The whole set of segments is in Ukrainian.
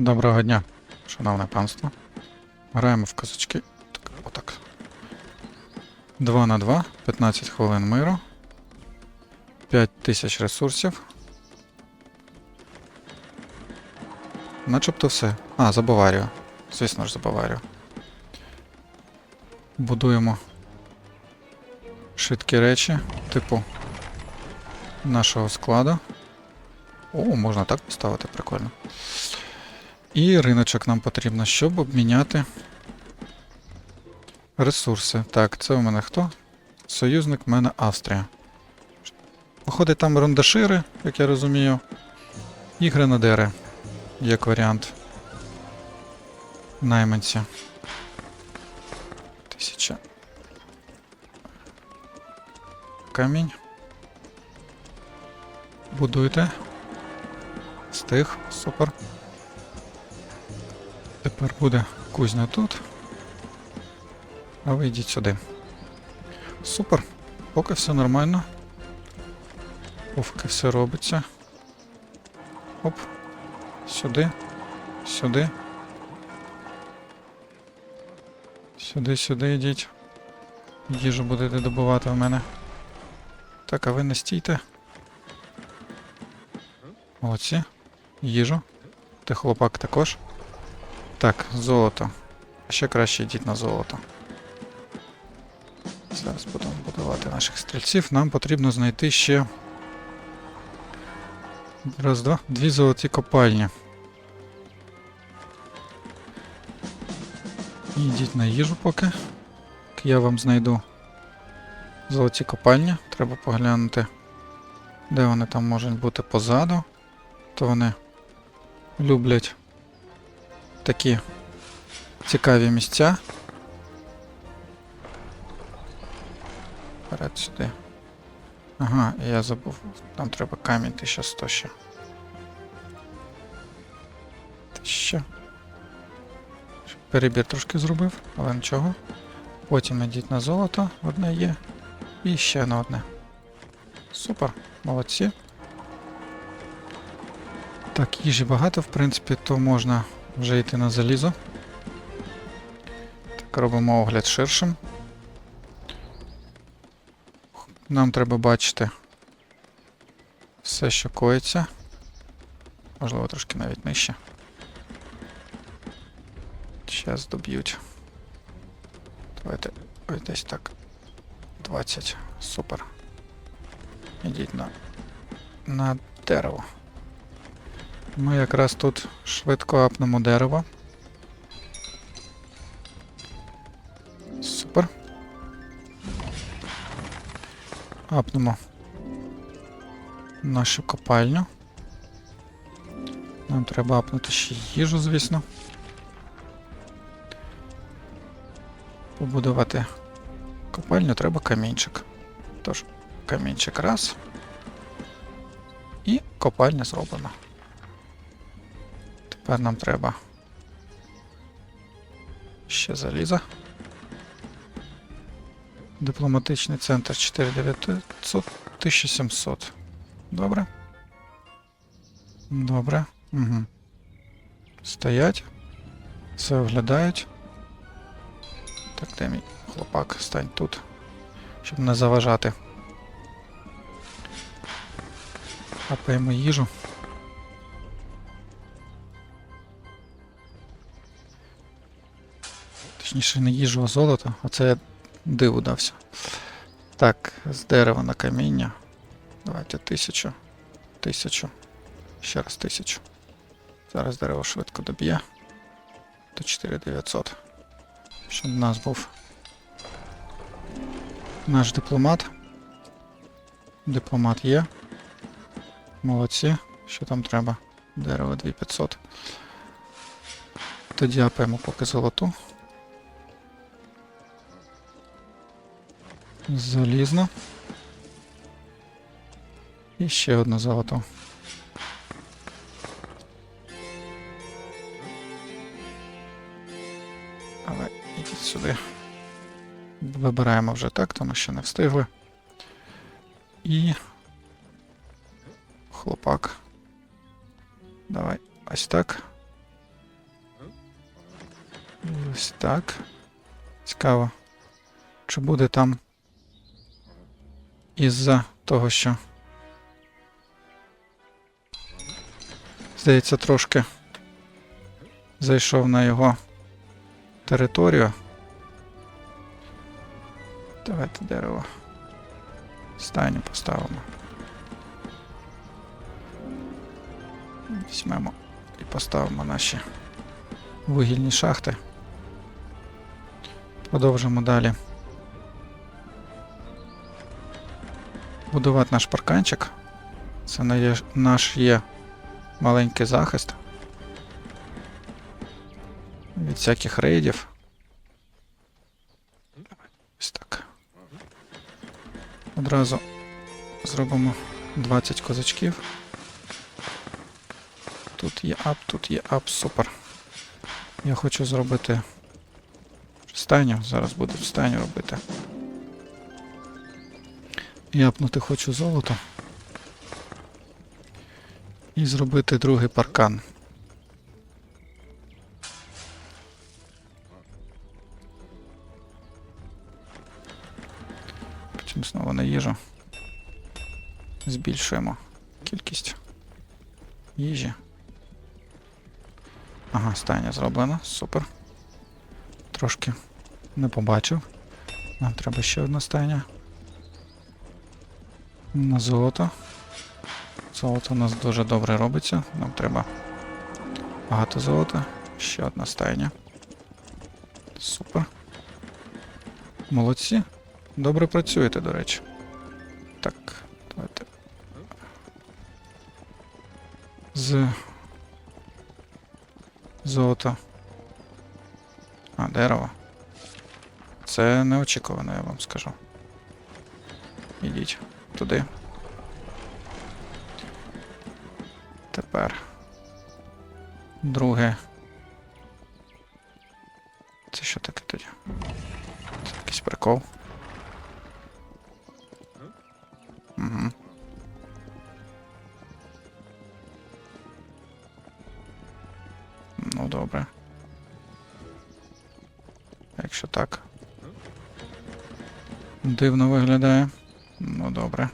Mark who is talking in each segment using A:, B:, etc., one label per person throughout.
A: Доброго дня, шановне панство. Граємо в козачки. Так, отак. 2 на 2, 15 хвилин миру. 5 тисяч ресурсів. Начебто все. А, за Баварію. Звісно ж, за Баварію. Будуємо швидкі речі, типу нашого складу. О, можна так поставити, прикольно. І риночок нам потрібно, щоб обміняти ресурси. Так, це у мене хто? Союзник в мене Австрія. Походить там рундашири, як я розумію. І гренадери, як варіант. Найманці. Тисяча. Камінь. Будуйте. Стих, супер. Тепер буде кузня тут. А ви йдіть сюди. Супер. Поки все нормально. Поки все робиться. Оп. Сюди. Сюди. Сюди, сюди йдіть. Їжу будете добувати в мене. Так, а ви не стійте. Молодці. Їжу. Ти хлопак також. Так, золото. Ще краще йдіть на золото. Зараз будемо будувати наших стрільців. Нам потрібно знайти ще. Раз, два. Дві золоті копальні. І Йдіть на їжу поки. Я вам знайду золоті копальні. Треба поглянути, де вони там можуть бути позаду. То вони люблять такі цікаві місця. Вперед сюди. Ага, я забув. Там треба камінь 1100 ще. 1000. Перебір трошки зробив, але нічого. Потім йдіть на золото, одне є. І ще на одне. Супер, молодці. Так, їжі багато, в принципі, то можна вже йти на залізо. Так, робимо огляд ширшим. Нам треба бачити все, що коїться. Можливо, трошки навіть нижче. Зараз доб'ють. Давайте ось десь так. 20. Супер. Ідіть на, на дерево. Ми якраз тут швидко апнемо дерево. Супер. Апнемо нашу копальню. Нам треба апнути ще їжу, звісно. Побудувати копальню треба камінчик. Тож, камінчик раз. І копальня зроблена. Тепер нам треба ще заліза. Дипломатичний центр 4900 1700. Добре. Добре. Угу. Стоять. Все оглядають. Так, де мій хлопак? Стань тут. Щоб не заважати. Хапаємо їжу. Точніше, не їжу, а золото. Оце я диву дався. Так, з дерева на каміння. Давайте тисячу. Тисячу. Ще раз тисячу. Зараз дерево швидко доб'є. До 4900. Щоб в нас був наш дипломат. Дипломат є. Молодці. Що там треба? Дерево 2500. Тоді апаємо поки золоту. Залізно. І ще одне золото. Але ідіть сюди. Вибираємо вже так, тому що не встигли. І. Хлопак. Давай ось так. Ось так. Цікаво. Чи буде там із-за того, що. Здається, трошки зайшов на його територію. Давайте дерево. Стайню поставимо. Візьмемо і поставимо наші вугільні шахти. Продовжимо далі. Будувати наш парканчик. Це наш є маленький захист. Від всяких рейдів. Ось так. Одразу зробимо 20 козачків. Тут є ап, тут є ап, супер. Я хочу зробити стайню. Зараз буду стайню робити. І апнути хочу золото. І зробити другий паркан. Потім знову на їжу. Збільшуємо кількість їжі. Ага, стайня зроблена. Супер. Трошки не побачив. Нам треба ще одна стайня. На золото. Золото у нас дуже добре робиться. Нам треба багато золота. Ще одна стайня. Супер. Молодці. Добре працюєте, до речі. Так, давайте. З золота. А, дерево. Це неочікувано, я вам скажу. Ідіть туди. Тепер. Друге. Це що таке тоді? Це якийсь прикол. Угу. Ну, добре. Якщо так. Дивно виглядає. Добре.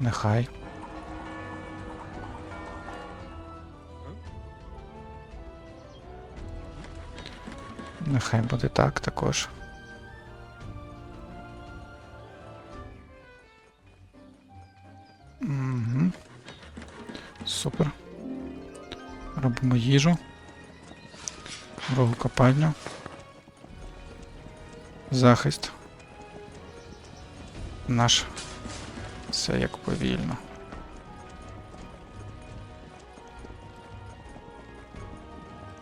A: Нехай. Нехай буде так також. Угу. Супер. Робимо їжу. Копальню. Захист. Наш. Все як повільно.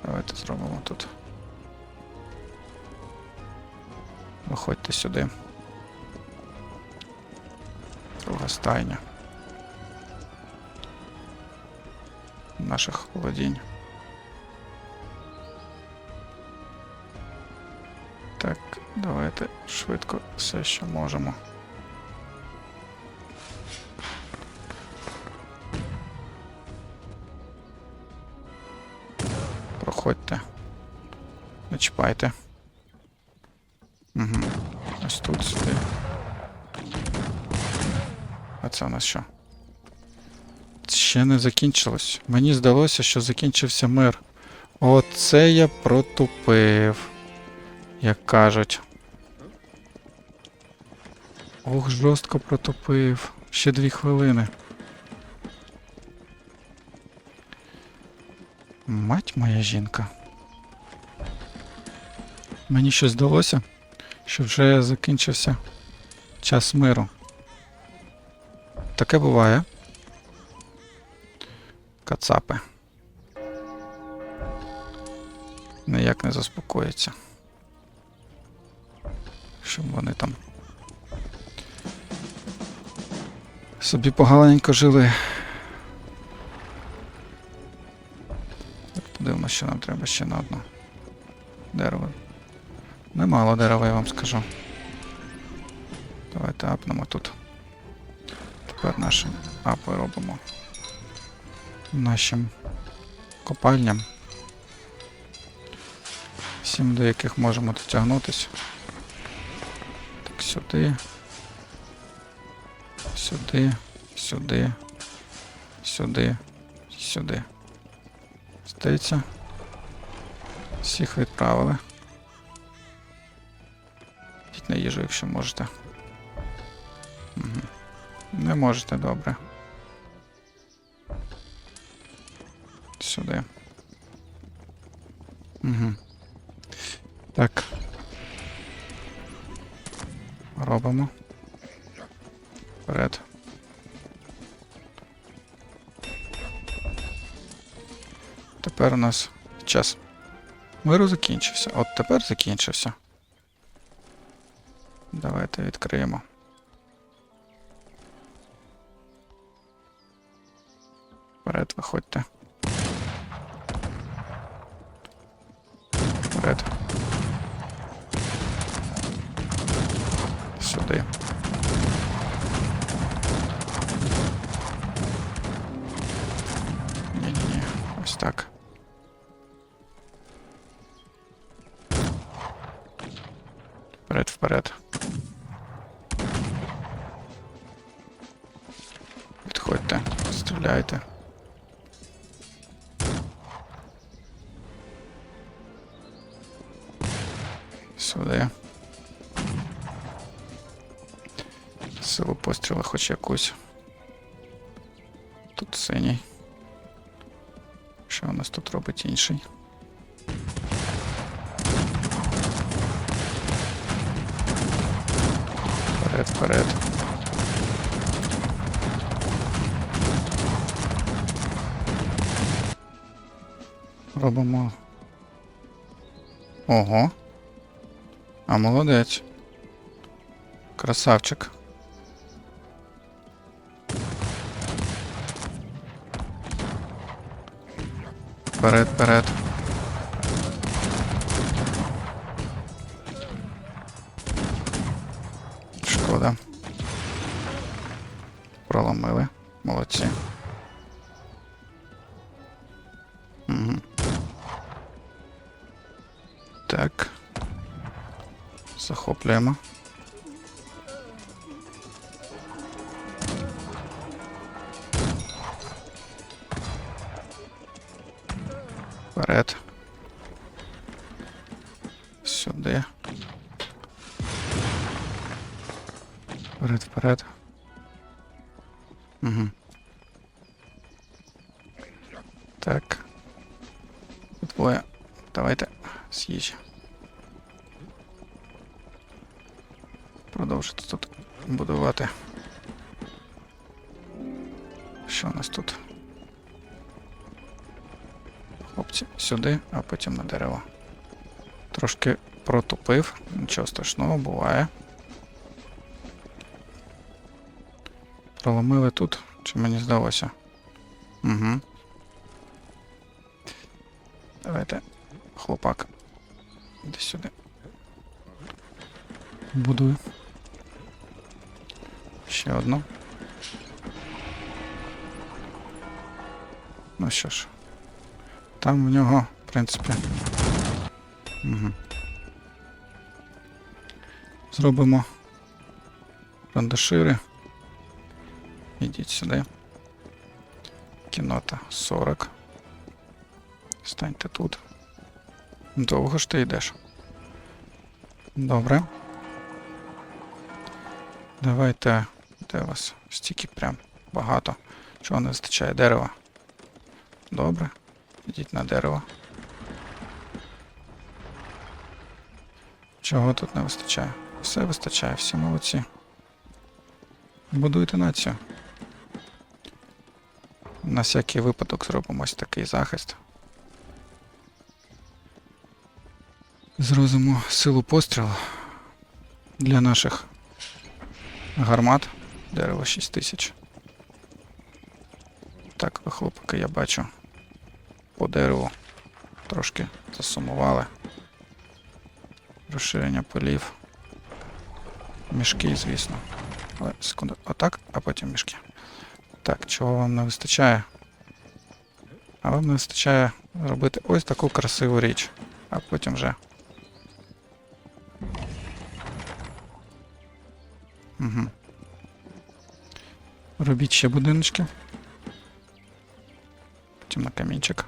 A: Давайте зробимо тут. Виходьте сюди. Друга стайня. Наших володінь. Давайте швидко все, що можемо. Проходьте. Не чіпайте. Угу. Ось тут сюди. А це у нас що? Ще не закінчилось. Мені здалося, що закінчився мир. Оце я протупив. Як кажуть. Ох, жорстко протупив. Ще дві хвилини. Мать моя жінка. Мені щось здалося, що вже закінчився час миру. Таке буває. Кацапи. Ніяк не заспокоїться. Щоб вони там собі погаленько жили. Так, Подивимося, що нам треба ще на одне дерево. Немало дерева, я вам скажу. Давайте апнемо тут. Тепер нашим апи робимо нашим копальням. Всім, до яких можемо дотягнутися. Так, сюди. Сюди, сюди, сюди, сюди. Здається. Всіх відправили. Йдіть на їжу, якщо можете. Угу. Не можете, добре. Сюди. Угу. Так. Робимо. Тепер у нас час миру закінчився. От тепер закінчився. Давайте відкриємо. Вперед виходьте. Вперед. Пострілу якусь. Тут синій. Що у нас тут робить інший? Вперед, вперед. Робимо. Ого. А молодець. Красавчик. Вперед, вперед. Шкода. Проломили. Молодці. Угу. Так. Захоплюємо. Так. Двоє. Давайте з'їжджі. Продовжити тут будувати. Що у нас тут? Хлопці, сюди, а потім на дерево. Трошки протупив, нічого страшного, буває. Проломили тут, чи мені здалося? Угу. Будую. Ще одну. Ну що ж. Там в нього, в принципі. Угу. Зробимо рандашири. Ідіть сюди. Кінота 40. Станьте тут. Довго ж ти йдеш. Добре. Давайте. Де у вас? Стільки прям багато. Чого не вистачає дерева? Добре. Ідіть на дерево. Чого тут не вистачає? Все вистачає, всі молодці. Будуйте націю. На всякий випадок зробимо ось такий захист. Зробимо силу пострілу для наших гармат. Дерево 6000. Так, ви хлопаки, я бачу. По дереву трошки засумували. Розширення полів. Мішки, звісно. Але секунду. Отак, а потім мішки. Так, чого вам не вистачає? А вам не вистачає робити ось таку красиву річ. А потім вже. Угу. Робіть ще будиночки. Потім на камінчик.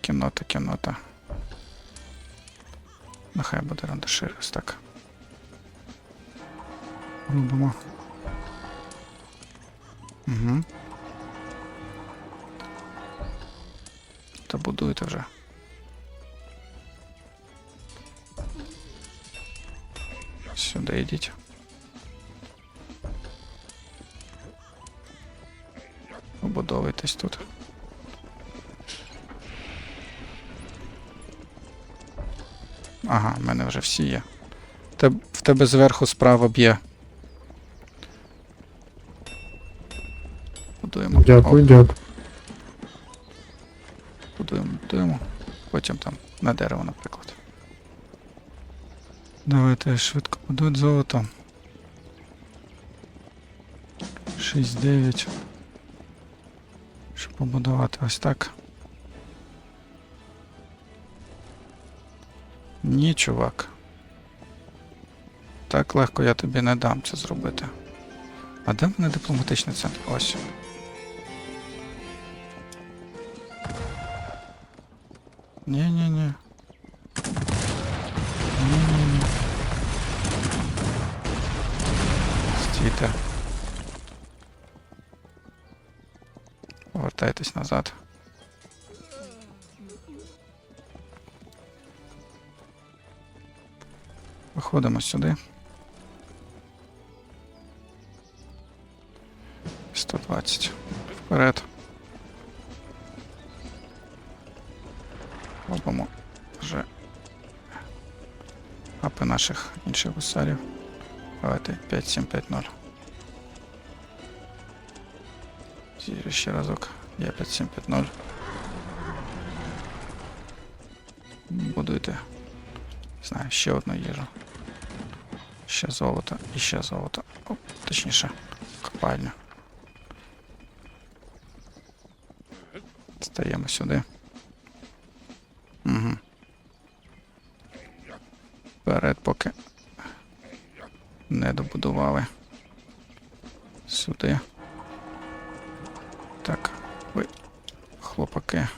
A: Кімната, кімната. Нехай буде рандашир ось так. Робимо. Угу. Та будуйте вже. Сюди йдіть. Побудовуйтесь тут. Ага, в мене вже всі є. Те- В тебе зверху справа б'є. Будуємо.
B: Дякую,
A: Оп,
B: дякую.
A: будуємо, будуємо. Потім там на дерево, наприклад. Давайте швидко будуть золото. 6-9. Щоб побудувати ось так. Ні, чувак. Так легко я тобі не дам це зробити. А де в мене дипломатичний центр? Ось. Виходимо сюди. 120. Вперед. Робимо вже апи наших інших гусарів. Давайте 5750. Зірю ще разок. Я 5750. Будуйте. Не знаю, ще одну їжу. Ще золото і ще золото. Оп, точніше, копальня. Стаємо сюди. Угу. Вперед, поки не добудували. Сюди. Так, ви, хлопаки.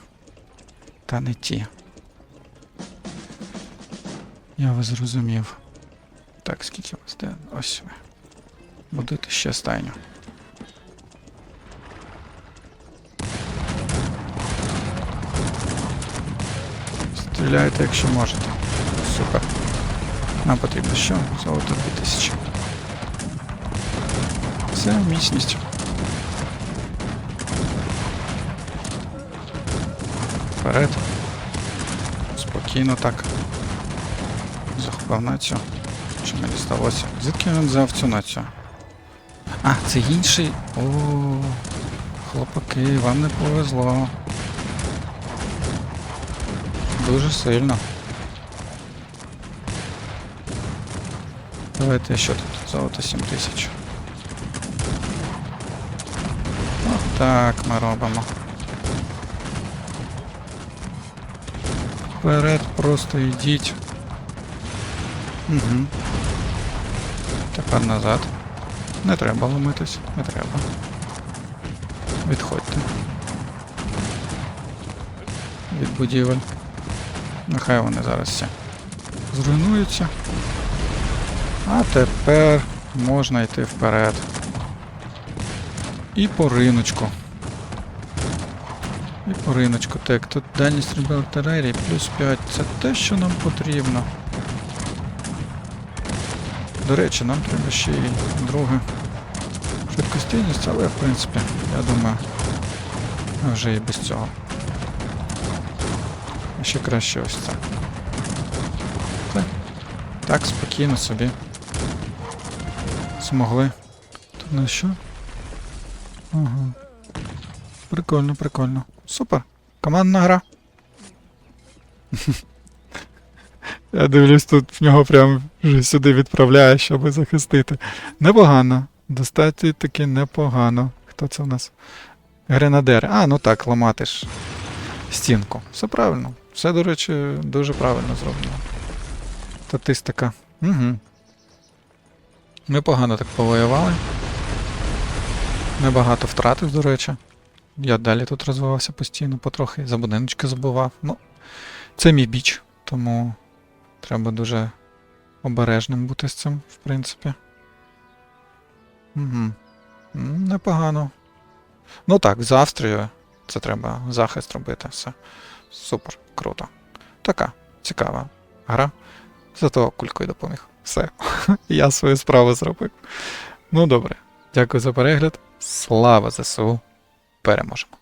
A: Та не ті. Я вас зрозумів. Де? Ось ви. Будуйте ще стайню. Стріляйте, якщо можете. Супер. Нам потрібно що? Золото 2000. Це міцність. Вперед. Спокійно так. Захопив націю. Що мені сталося? Звідки він взяв цю націю? А, це інший. О, хлопаки, вам не повезло. Дуже сильно. Давайте що тут? Золото 7000. Так ми робимо. Вперед просто йдіть. Угу. Тепер назад. Не треба ломитись, не треба. Відходьте. Від будівель. Нехай вони зараз всі зруйнуються. А тепер можна йти вперед. І по риночку. І по риночку. Так, тут дальність стрільби артилерії плюс 5. Це те, що нам потрібно. До речі, нам треба ще і друге. Швидкостійність, але в принципі, я думаю, вже і без цього. Ще краще ось це. Так, так спокійно собі. Змогли. Тут на що? Ага. Прикольно, прикольно. Супер. Командна гра. Я дивлюсь, тут в нього прям вже сюди відправляє, щоб захистити. Непогано. Достатньо таки непогано. Хто це у нас? Гренадери. А, ну так, ламати ж стінку. Все правильно. Все, до речі, дуже правильно зроблено. Статистика. Угу. Непогано так повоювали. Небагато втратив, до речі. Я далі тут розвивався постійно, потрохи, за будиночки забував. Ну, це мій біч, тому треба дуже обережним бути з цим, в принципі. Угу. Непогано. Ну так, з Австрією це треба захист робити. Все. Супер, круто. Така цікава гра. Зато кулькою допоміг. Все. Я свою справу зробив. Ну добре. Дякую за перегляд. Слава ЗСУ. Переможемо.